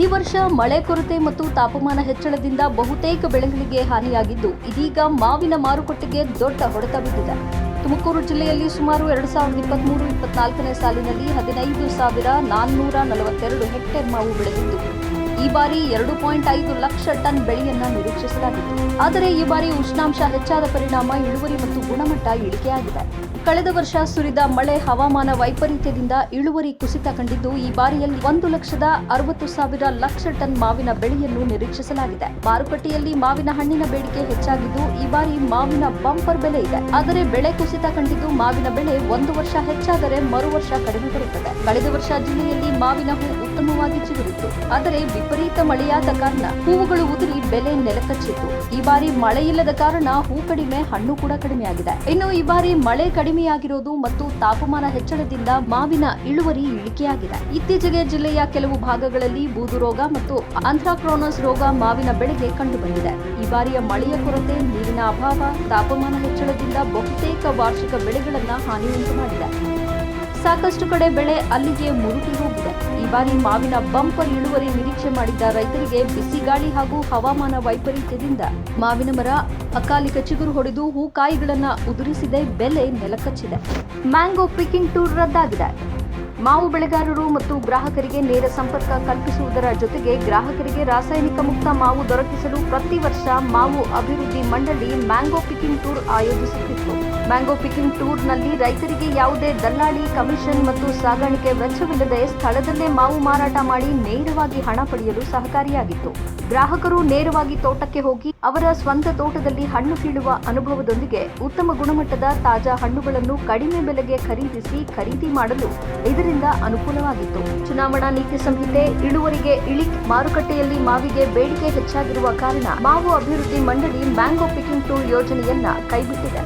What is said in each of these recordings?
ಈ ವರ್ಷ ಮಳೆ ಕೊರತೆ ಮತ್ತು ತಾಪಮಾನ ಹೆಚ್ಚಳದಿಂದ ಬಹುತೇಕ ಬೆಳೆಗಳಿಗೆ ಹಾನಿಯಾಗಿದ್ದು, ಇದೀಗ ಮಾವಿನ ಮಾರುಕಟ್ಟೆಗೆ ದೊಡ್ಡ ಹೊಡೆತ ಬಿದ್ದಿದೆ. ತುಮಕೂರು ಜಿಲ್ಲೆಯಲ್ಲಿ ಸುಮಾರು ಎರಡು ಸಾವಿರದ ಇಪ್ಪತ್ಮೂರು, ಇಪ್ಪತ್ನಾಲ್ಕನೇ ಸಾಲಿನಲ್ಲಿ ಹದಿನೈದು ಸಾವಿರ ನಾನ್ನೂರ ನಲವತ್ತೆರಡು ಹೆಕ್ಟೇರ್ ಮಾವು ಬೆಳೆದಿದ್ದು ಈ ಬಾರಿ ಎರಡು ಪಾಯಿಂಟ್ ಐದು ಲಕ್ಷ ಟನ್ ಬೆಳೆಯನ್ನ ನಿರೀಕ್ಷಿಸಲಾಗಿದೆ ಆದರೆ ಈ ಬಾರಿ ಉಷ್ಣಾಂಶ ಹೆಚ್ಚಾದ ಪರಿಣಾಮ ಇಳುವರಿ ಮತ್ತು ಗುಣಮಟ್ಟ ಇಳಿಕೆಯಾಗಿದೆ. ಕಳೆದ ವರ್ಷ ಸುರಿದ ಮಳೆ ಹವಾಮಾನ ವೈಪರೀತ್ಯದಿಂದ ಇಳುವರಿ ಕುಸಿತ ಕಂಡಿದ್ದು, ಈ ಬಾರಿಯಲ್ಲಿ ಒಂದು ಲಕ್ಷದ ಅರವತ್ತು ಸಾವಿರ ಲಕ್ಷ ಟನ್ ಮಾವಿನ ಬೆಳೆಯನ್ನು ನಿರೀಕ್ಷಿಸಲಾಗಿದೆ. ಮಾರುಕಟ್ಟೆಯಲ್ಲಿ ಮಾವಿನ ಹಣ್ಣಿನ ಬೇಡಿಕೆ ಹೆಚ್ಚಾಗಿದ್ದು, ಈ ಬಾರಿ ಮಾವಿನ ಬಂಪರ್ ಬೆಲೆ ಇದೆ. ಆದರೆ ಬೆಳೆ ಕುಸಿತ ಕಂಡಿದ್ದು, ಮಾವಿನ ಬೆಳೆ ಒಂದು ವರ್ಷ ಹೆಚ್ಚಾದರೆ ಮರು ವರ್ಷ ಕಡಿಮೆ ಬರುತ್ತದೆ. ಕಳೆದ ವರ್ಷ ಜಿಲ್ಲೆಯಲ್ಲಿ ಮಾವಿನ ಹೂ ಉತ್ತಮವಾಗಿ ಚಿಗುರಿತು ಆದರೆ ವಿಪರೀತ ಮಳೆಯಾದ ಕಾರಣ ಹೂವುಗಳು ಉದುರಿ ಬೆಲೆ ನೆಲಕಚ್ಚಿತ್ತು. ಈ ಬಾರಿ ಮಳೆ ಇಲ್ಲದ ಕಾರಣ ಹೂ ಕಡಿಮೆ, ಹಣ್ಣು ಕೂಡ ಕಡಿಮೆಯಾಗಿದೆ. ಇನ್ನು ಈ ಬಾರಿ ಮಳೆ ಕಡಿಮೆಯಾಗಿರೋದು ಮತ್ತು ತಾಪಮಾನ ಹೆಚ್ಚಳದಿಂದ ಮಾವಿನ ಇಳುವರಿ ಇಳಿಕೆಯಾಗಿದೆ. ಇತ್ತೀಚೆಗೆ ಜಿಲ್ಲೆಯ ಕೆಲವು ಭಾಗಗಳಲ್ಲಿ ಬೂದು ರೋಗ ಮತ್ತು ಆಂಥ್ರಾಕ್ರೋನಸ್ ರೋಗ ಮಾವಿನ ಬೆಳೆಗೆ ಕಂಡುಬಂದಿದೆ. ಈ ಬಾರಿಯ ಮಳೆಯ ಕೊರತೆ, ನೀರಿನ ಅಭಾವ, ತಾಪಮಾನ ಹೆಚ್ಚಳದಿಂದ ಬಹುತೇಕ ವಾರ್ಷಿಕ ಬೆಳೆಗಳನ್ನ ಹಾನಿಯುಂಟು ಮಾಡಿದೆ. ಸಾಕಷ್ಟು ಕಡೆ ಬೆಳೆ ಅಲ್ಲಿಗೆ ಮುರುಟಿ ಹೋಗಿದೆ. ಈ ಬಾರಿ ಮಾವಿನ ಬಂಪರ್ ಇಳುವರಿ ನಿರೀಕ್ಷೆ ಮಾಡಿದ್ದ ರೈತರಿಗೆ ಬಿಸಿಗಾಳಿ ಹಾಗೂ ಹವಾಮಾನ ವೈಪರೀತ್ಯದಿಂದ ಮಾವಿನ ಮರ, ಅಕಾಲಿಕ ಚಿಗುರು ಹೊಡೆದು ಹೂಕಾಯಿಗಳನ್ನ ಉದುರಿಸಿದೆ, ಬೆಲೆ ನೆಲಕಚ್ಚಿದೆ. ಮ್ಯಾಂಗೋ ಪಿಕಿಂಗ್ ಟೂರ್ ರದ್ದಾಗಿದೆ. ಮಾವು ಬೆಳೆಗಾರರು ಮತ್ತು ಗ್ರಾಹಕರಿಗೆ ನೇರ ಸಂಪರ್ಕ ಕಲ್ಪಿಸುವುದರ ಜೊತೆಗೆ ಗ್ರಾಹಕರಿಗೆ ರಾಸಾಯನಿಕ ಮುಕ್ತ ಮಾವು ದೊರಕಿಸಲು ಪ್ರತಿ ವರ್ಷ ಮಾವು ಅಭಿವೃದ್ಧಿ ಮಂಡಳಿ ಮ್ಯಾಂಗೋ ಪಿಕಿಂಗ್ ಟೂರ್ ಆಯೋಜಿಸುತ್ತಿತ್ತು. ಮ್ಯಾಂಗೋ ಪಿಕಿಂಗ್ ಟೂರ್ನಲ್ಲಿ ರೈತರಿಗೆ ಯಾವುದೇ ದಲ್ಲಾಳಿ, ಕಮಿಷನ್ ಮತ್ತು ಸಾಗಾಣಿಕೆ ವೆಚ್ಚವಿಲ್ಲದೆ ಸ್ಥಳದಲ್ಲೇ ಮಾವು ಮಾರಾಟ ಮಾಡಿ ನೇರವಾಗಿ ಹಣ ಪಡೆಯಲು ಸಹಕಾರಿಯಾಗಿತ್ತು. ಗ್ರಾಹಕರು ನೇರವಾಗಿ ತೋಟಕ್ಕೆ ಹೋಗಿ ಅವರ ಸ್ವಂತ ತೋಟದಲ್ಲಿ ಹಣ್ಣು ಕೀಳುವ ಅನುಭವದೊಂದಿಗೆ ಉತ್ತಮ ಗುಣಮಟ್ಟದ ತಾಜಾ ಹಣ್ಣುಗಳನ್ನು ಕಡಿಮೆ ಬೆಲೆಗೆ ಖರೀದಿಸಿ ಖರೀದಿ ಮಾಡಲು ಇದರಿಂದ ಅನುಕೂಲವಾಗಿತ್ತು. ಚುನಾವಣಾ ನೀತಿ ಸಂಹಿತೆ ಇಳುವರಿಗೆ ಇಳಿ ಮಾರುಕಟ್ಟೆಯಲ್ಲಿ ಮಾವಿಗೆ ಬೇಡಿಕೆ ಹೆಚ್ಚಾಗಿರುವ ಕಾರಣ ಮಾವು ಅಭಿವೃದ್ಧಿ ಮಂಡಳಿ ಮ್ಯಾಂಗೋ ಪಿಕಿಂಗ್ ಟೂ ಯೋಜನೆಯನ್ನ ಕೈಬಿಟ್ಟಿದೆ.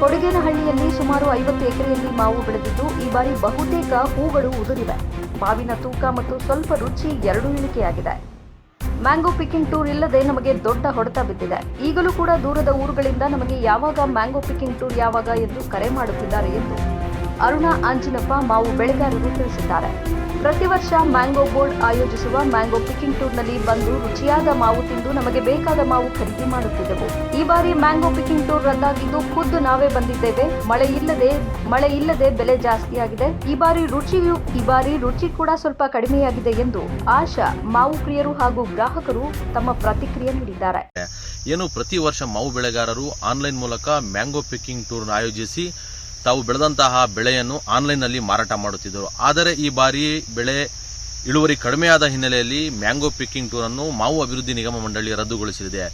ಕೊಡಗೇನಹಳ್ಳಿಯಲ್ಲಿ ಸುಮಾರು ಐವತ್ತು ಎಕರೆಯಲ್ಲಿ ಮಾವು ಬೆಳೆದಿದ್ದು, ಈ ಬಾರಿ ಬಹುತೇಕ ಹೂಗಳು ಉದುರಿವೆ. ಮಾವಿನ ತೂಕ ಮತ್ತು ಸ್ವಲ್ಪ ರುಚಿ ಎರಡೂ ಇಳಿಕೆಯಾಗಿದೆ. ಮ್ಯಾಂಗೋ ಪಿಕಿಂಗ್ ಟೂರ್ ಇಲ್ಲದೆ ನಮಗೆ ದೊಡ್ಡ ಹೊಡೆತ ಬಿದ್ದಿದೆ. ಈಗಲೂ ಕೂಡ ದೂರದ ಊರುಗಳಿಂದ ನಮಗೆ ಯಾವಾಗ ಮ್ಯಾಂಗೋ ಪಿಕಿಂಗ್ ಟೂರ್ ಯಾವಾಗ ಎಂದು ಕರೆ ಮಾಡುತ್ತಿದ್ದಾರೆ ಎಂದು ಅರುಣಾ ಅಂಜಿನಪ್ಪ, ಮಾವು ಬೆಳೆಗಾರರು ತಿಳಿಸಿದ್ದಾರೆ. ಪ್ರತಿ ವರ್ಷ ಮ್ಯಾಂಗೋ ಬೋರ್ಡ್ ಆಯೋಜಿಸುವ ಮ್ಯಾಂಗೋ ಪಿಕಿಂಗ್ ಟೂರ್ನಲ್ಲಿ ಬಂದು ರುಚಿಯಾದ ಮಾವು ತಿಂದು ನಮಗೆ ಬೇಕಾದ ಮಾವು ಖರೀದಿ ಮಾಡುತ್ತಿದ್ದೆವು. ಈ ಬಾರಿ ಮ್ಯಾಂಗೋ ಪಿಕಿಂಗ್ ಟೂರ್ ರದ್ದಾಗಿದ್ದು ಖುದ್ದು ನಾವೇ ಬಂದಿದ್ದೇವೆ. ಮಳೆ ಇಲ್ಲದೆ ಮಳೆ ಇಲ್ಲದೆ ಬೆಲೆ ಜಾಸ್ತಿಯಾಗಿದೆ ಈ ಬಾರಿ ರುಚಿಯು, ಈ ಬಾರಿ ರುಚಿ ಕೂಡ ಸ್ವಲ್ಪ ಕಡಿಮೆಯಾಗಿದೆ ಎಂದು ಆಶಾ, ಮಾವು ಪ್ರಿಯರು ಹಾಗೂ ಗ್ರಾಹಕರು ತಮ್ಮ ಪ್ರತಿಕ್ರಿಯೆ ನೀಡಿದ್ದಾರೆ. ಏನು ಪ್ರತಿ ವರ್ಷ ಮಾವು ಬೆಳೆಗಾರರು ಆನ್ಲೈನ್ ಮೂಲಕ ಮ್ಯಾಂಗೋ ಪಿಕ್ಕಿಂಗ್ ಟೂರ್ ಆಯೋಜಿಸಿ ತಾವು ಬೆಳೆದಂತಹ ಬೆಳೆಯನ್ನು ಆನ್ಲೈನ್ನಲ್ಲಿ ಮಾರಾಟ ಮಾಡುತ್ತಿದ್ದರು. ಆದರೆ ಈ ಬಾರಿ ಬೆಳೆ ಇಳುವರಿ ಕಡಿಮೆಯಾದ ಹಿನ್ನೆಲೆಯಲ್ಲಿ ಮ್ಯಾಂಗೋ ಪಿಕ್ಕಿಂಗ್ ಟೂರ್ ಅನ್ನು ಮಾವು ಅಭಿವೃದ್ಧಿ ನಿಗಮ ಮಂಡಳಿ ರದ್ದುಗೊಳಿಸಲಿದೆ.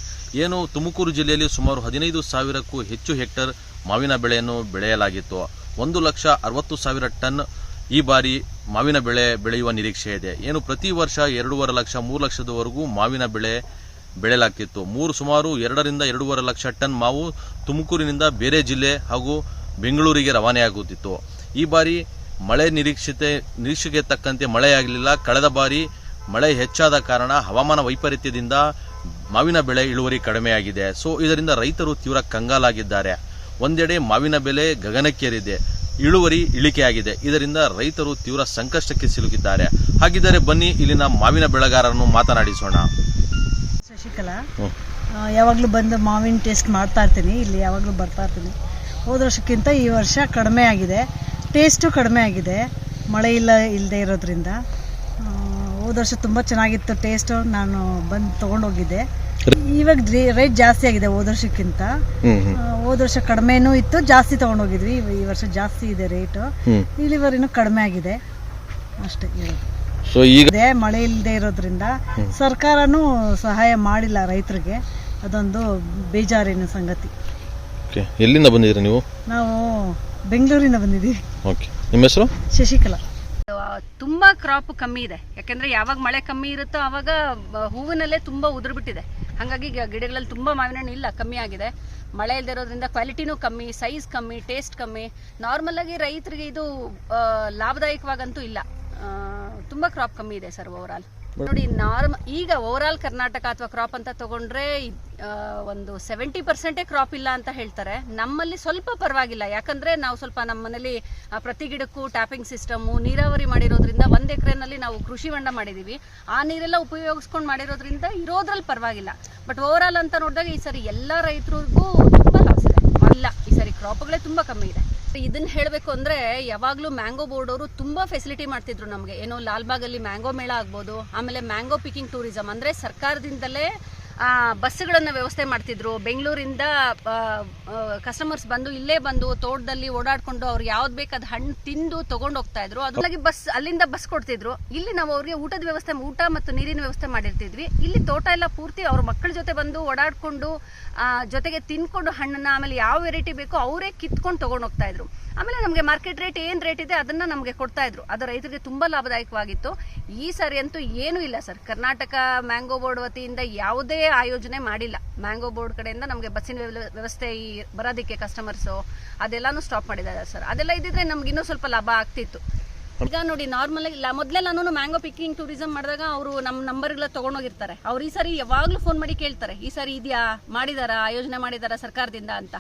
ಏನು, ತುಮಕೂರು ಜಿಲ್ಲೆಯಲ್ಲಿ ಸುಮಾರು ಹದಿನೈದು ಸಾವಿರಕ್ಕೂ ಹೆಚ್ಚು ಹೆಕ್ಟರ್ ಮಾವಿನ ಬೆಳೆಯನ್ನು ಬೆಳೆಯಲಾಗಿತ್ತು. ಒಂದು ಲಕ್ಷ ಅರವತ್ತು ಸಾವಿರ ಟನ್ ಈ ಬಾರಿ ಮಾವಿನ ಬೆಳೆ ಬೆಳೆಯುವ ನಿರೀಕ್ಷೆ ಇದೆ. ಏನು, ಪ್ರತಿ ವರ್ಷ ಎರಡೂವರೆ ಲಕ್ಷ, ಮೂರು ಲಕ್ಷದವರೆಗೂ ಮಾವಿನ ಬೆಳೆ ಬೆಳೆಯಲಾಗ್ತಿತ್ತು. ಮೂರು, ಸುಮಾರು ಎರಡರಿಂದ ಎರಡೂವರೆ ಲಕ್ಷ ಟನ್ ಮಾವು ತುಮಕೂರಿನಿಂದ ಬೇರೆ ಜಿಲ್ಲೆ ಹಾಗೂ ಬೆಂಗಳೂರಿಗೆ ರವಾನೆಯಾಗುತ್ತಿತ್ತು. ಈ ಬಾರಿ ಮಳೆ ನಿರೀಕ್ಷಿತೆ ನಿರೀಕ್ಷೆಗೆ ತಕ್ಕಂತೆ ಮಳೆಯಾಗಲಿಲ್ಲ ಕಳೆದ ಬಾರಿ ಮಳೆ ಹೆಚ್ಚಾದ ಕಾರಣ ಹವಾಮಾನ ವೈಪರೀತ್ಯದಿಂದ ಮಾವಿನ ಬೆಳೆ ಇಳುವರಿ ಕಡಿಮೆಯಾಗಿದೆ. ಸೊ ಇದರಿಂದ ರೈತರು ತೀವ್ರ ಕಂಗಾಲಾಗಿದ್ದಾರೆ. ಒಂದೆಡೆ ಮಾವಿನ ಬೆಲೆ ಗಗನಕ್ಕೇರಿದೆ. ಇಳುವರಿ ಇಳಿಕೆಯಾಗಿದೆ. ಇದರಿಂದ ರೈತರು ತೀವ್ರ ಸಂಕಷ್ಟಕ್ಕೆ ಸಿಲುಕಿದ್ದಾರೆ. ಹಾಗಿದ್ದರೆ ಬನ್ನಿ ಇಲ್ಲಿನ ಮಾವಿನ ಬೆಳೆಗಾರರನ್ನು ಮಾತನಾಡಿಸೋಣ. ಶಶಿಕಲಾ ಯಾವಾಗಲೂ ಬಂದು ಮಾವಿನ ಟೇಸ್ಟ್ ಮಾಡ್ತಾ ಇರ್ತೀನಿ. ಇಲ್ಲಿ ಯಾವಾಗಲೂ ಬರ್ತಾ ಇರ್ತೀನಿ. ಹೋದ ವರ್ಷಕ್ಕಿಂತ ಈ ವರ್ಷ ಕಡಿಮೆ ಆಗಿದೆ. ಟೇಸ್ಟು ಕಡಿಮೆ ಆಗಿದೆ. ಮಳೆ ಇಲ್ಲ ಇಲ್ಲದೆ ಇರೋದ್ರಿಂದ. ಹೋದ ವರ್ಷ ತುಂಬ ಚೆನ್ನಾಗಿತ್ತು ಟೇಸ್ಟು ನಾನು ಬಂದು ತೊಗೊಂಡೋಗಿದ್ದೆ. ಇವಾಗ ರೇಟ್ ಜಾಸ್ತಿ ಆಗಿದೆ ಹೋದ ವರ್ಷಕ್ಕಿಂತ. ಹೋದ ವರ್ಷ ಕಡಿಮೆನೂ ಇತ್ತು ಜಾಸ್ತಿ ತೊಗೊಂಡೋಗಿದ್ವಿ. ಈ- ವರ್ಷ ಜಾಸ್ತಿ ಇದೆ ರೇಟು ಇಳುವರಿನೂ ಕಡಿಮೆ ಆಗಿದೆ. ಅಷ್ಟೇ ಸೊ ಈಗ ಇದೆ ಮಳೆ ಇಲ್ಲದೆ ಇರೋದ್ರಿಂದ ಸರ್ಕಾರನೂ ಸಹಾಯ ಮಾಡಿಲ್ಲ ರೈತರಿಗೆ. ಅದೊಂದು ಬೇಜಾರಿನ ಸಂಗತಿ. ಎಲ್ಲಿಂದ ಬಂದಿದ್ದೀರಿ ನೀವು? ನಾವು ಬೆಂಗಳೂರಿಂದ ಬಂದಿದ್ದೀವಿ. ಓಕೆ ನಿಮ್ಮ ಹೆಸರು? ಶಶಿಕಲಾ. ತುಂಬಾ ಕ್ರಾಪ್ ಕಮ್ಮಿ ಇದೆ. ಯಾಕಂದ್ರೆ ಯಾವಾಗ ಮಳೆ ಕಮ್ಮಿ ಇರುತ್ತೋ ಅವಾಗ ಹೂವಿನಲ್ಲೇ ತುಂಬಾ ಉದುರು ಬಿಟ್ಟಿದೆ ಹಾಗಾಗಿ ಗಿಡಗಳಲ್ಲಿ ತುಂಬಾ ಮಾವಿನ ಹಣ್ಣು ಇಲ್ಲ ಕಮ್ಮಿ ಆಗಿದೆ. ಮಳೆ ಇಲ್ಲದೆ ಇರೋದ್ರಿಂದ ಕ್ವಾಲಿಟಿನೂ ಕಮ್ಮಿ ಸೈಜ್ ಕಮ್ಮಿ ಟೇಸ್ಟ್ ಕಮ್ಮಿ. ನಾರ್ಮಲ್ ಆಗಿ ರೈತರಿಗೆ ಇದು ಲಾಭದಾಯಕವಾಗಂತೂ ಇಲ್ಲ. ತುಂಬಾ ಕ್ರಾಪ್ ಕಮ್ಮಿ ಇದೆ ಸರ್ ಓವರ್ ಆಲ್ ನೋಡಿ ನಾರ್ಮ್ ಈಗ ಓವರ್ ಆಲ್ ಕರ್ನಾಟಕ ಅಥವಾ ಕ್ರಾಪ್ ಅಂತ ತಗೊಂಡ್ರೆ ಒಂದು ಸೆವೆಂಟಿ ಪರ್ಸೆಂಟೇ ಕ್ರಾಪ್ ಇಲ್ಲ ಅಂತ ಹೇಳ್ತಾರೆ. ನಮ್ಮಲ್ಲಿ ಸ್ವಲ್ಪ ಪರವಾಗಿಲ್ಲ. ಯಾಕಂದ್ರೆ ನಾವು ಸ್ವಲ್ಪ ನಮ್ಮ ಮನೇಲಿ ಪ್ರತಿ ಗಿಡಕ್ಕೂ ಟ್ಯಾಪಿಂಗ್ ಸಿಸ್ಟಮು ನೀರಾವರಿ ಮಾಡಿರೋದ್ರಿಂದ ಒಂದು ಎಕರೆನಲ್ಲಿ ನಾವು ಕೃಷಿ ಹೊಂಡ ಮಾಡಿದೀವಿ. ಆ ನೀರೆಲ್ಲ ಉಪಯೋಗಿಸ್ಕೊಂಡು ಮಾಡಿರೋದ್ರಿಂದ ಇರೋದ್ರಲ್ಲಿ ಪರವಾಗಿಲ್ಲ. ಬಟ್ ಓವರ್ ಆಲ್ ಅಂತ ನೋಡಿದಾಗ ಈ ಸರಿ ಎಲ್ಲ ರೈತರಿಗೂ ತುಂಬಾ ಲಾಸ್ ಇದೆ. ಇಲ್ಲ ಈ ಸರಿ ಕ್ರಾಪ್ಗಳೇ ತುಂಬಾ ಕಮ್ಮಿ ಇದೆ. ಇದನ್ನ ಹೇಳಬೇಕು ಅಂದ್ರೆ ಯಾವಾಗ್ಲೂ ಮ್ಯಾಂಗೋ ಬೋರ್ಡ್ ಅವರು ತುಂಬಾ ಫೆಸಿಲಿಟಿ ಮಾಡ್ತಿದ್ರು ನಮಗೆ. ಏನೋ ಲಾಲ್ಬಾಗಲ್ಲಿ ಮ್ಯಾಂಗೋ ಮೇಳ ಆಗ್ಬೋದು, ಆಮೇಲೆ ಮ್ಯಾಂಗೋ ಪಿಕಿಂಗ್ ಟೂರಿಸಂ ಅಂದ್ರೆ ಸರ್ಕಾರದಿಂದಲೇ ಬಸ್ಸುಗಳನ್ನ ವ್ಯವಸ್ಥೆ ಮಾಡ್ತಿದ್ರು. ಬೆಂಗಳೂರಿಂದ ಕಸ್ಟಮರ್ಸ್ ಬಂದು ಇಲ್ಲೇ ಬಂದು ತೋಟದಲ್ಲಿ ಓಡಾಡ್ಕೊಂಡು ಅವ್ರು ಯಾವ್ದು ಬೇಕಾದ ಹಣ್ಣು ತಿಂದು ತಗೊಂಡು ಹೋಗ್ತಾ ಇದ್ರು. ಅದ್ರಲ್ಲಿ ಬಸ್, ಅಲ್ಲಿಂದ ಬಸ್ ಕೊಡ್ತಿದ್ರು. ಇಲ್ಲಿ ನಾವು ಅವ್ರಿಗೆ ಊಟದ ವ್ಯವಸ್ಥೆ, ಊಟ ಮತ್ತು ನೀರಿನ ವ್ಯವಸ್ಥೆ ಮಾಡಿರ್ತಿದ್ವಿ. ಇಲ್ಲಿ ತೋಟ ಎಲ್ಲ ಪೂರ್ತಿ ಅವ್ರ ಮಕ್ಕಳ ಜೊತೆ ಬಂದು ಓಡಾಡ್ಕೊಂಡು ಜೊತೆಗೆ ತಿನ್ಕೊಂಡು ಹಣ್ಣನ್ನ ಆಮೇಲೆ ಯಾವ ವೆರೈಟಿ ಬೇಕೋ ಅವರೇ ಕಿತ್ಕೊಂಡು ತಗೊಂಡು ಹೋಗ್ತಾ ಇದ್ರು. ಆಮೇಲೆ ನಮಗೆ ಮಾರ್ಕೆಟ್ ರೇಟ್ ಏನ್ ರೇಟ್ ಇದೆ ಅದನ್ನ ನಮಗೆ ಕೊಡ್ತಾ ಇದ್ರು. ಅದು ರೈತರಿಗೆ ತುಂಬಾ ಲಾಭದಾಯಕವಾಗಿತ್ತು. ಈ ಸಾರಿ ಅಂತೂ ಏನೂ ಇಲ್ಲ ಸರ್. ಕರ್ನಾಟಕ ಮ್ಯಾಂಗೋ ಬೋರ್ಡ್ ವತಿಯಿಂದ ಯಾವುದೇ ಆಯೋಜನೆ ಮಾಡಿಲ್ಲ. ಮ್ಯಾಂಗೋ ಬೋರ್ಡ್ ಕಡೆಯಿಂದ ನಮಗೆ ಬಸ್ಸಿನ ವ್ಯವ- ವ್ಯವಸ್ಥೆ ಈ ಬರೋದಕ್ಕೆ ಕಸ್ಟಮರ್ಸ್ ಅದೆಲ್ಲಾನು ಸ್ಟಾಪ್ ಮಾಡಿದ್ದಾರೆ ಸರ್. ಅದೆಲ್ಲ ಇದ್ದಿದ್ರೆ ನಮ್ಗೆ ಇನ್ನೂ ಸ್ವಲ್ಪ ಲಾಭ ಆಗ್ತಿತ್ತು. ಈಗ ನೋಡಿ ನಾರ್ಮಲ್ ಆಗಿ ಮೊದಲೆಲ್ಲಾನು ಮ್ಯಾಂಗೋ ಪಿಕ್ಕಿಂಗ್ ಟೂರಿಸಂ ಮಾಡಿದಾಗ ಅವರು ನಮ್ಮ ನಂಬರ್ಗಳ ತಗೊಂಡೋಗಿರ್ತಾರೆ. ಅವ್ರು ಈ ಸಾರಿ ಯಾವಾಗ್ಲೂ ಫೋನ್ ಮಾಡಿ ಕೇಳ್ತಾರೆ, ಈ ಸಾರಿ ಇದೆಯಾ, ಮಾಡಿದಾರಾ, ಆಯೋಜನೆ ಮಾಡಿದಾರಾ ಸರ್ಕಾರದಿಂದ ಅಂತ.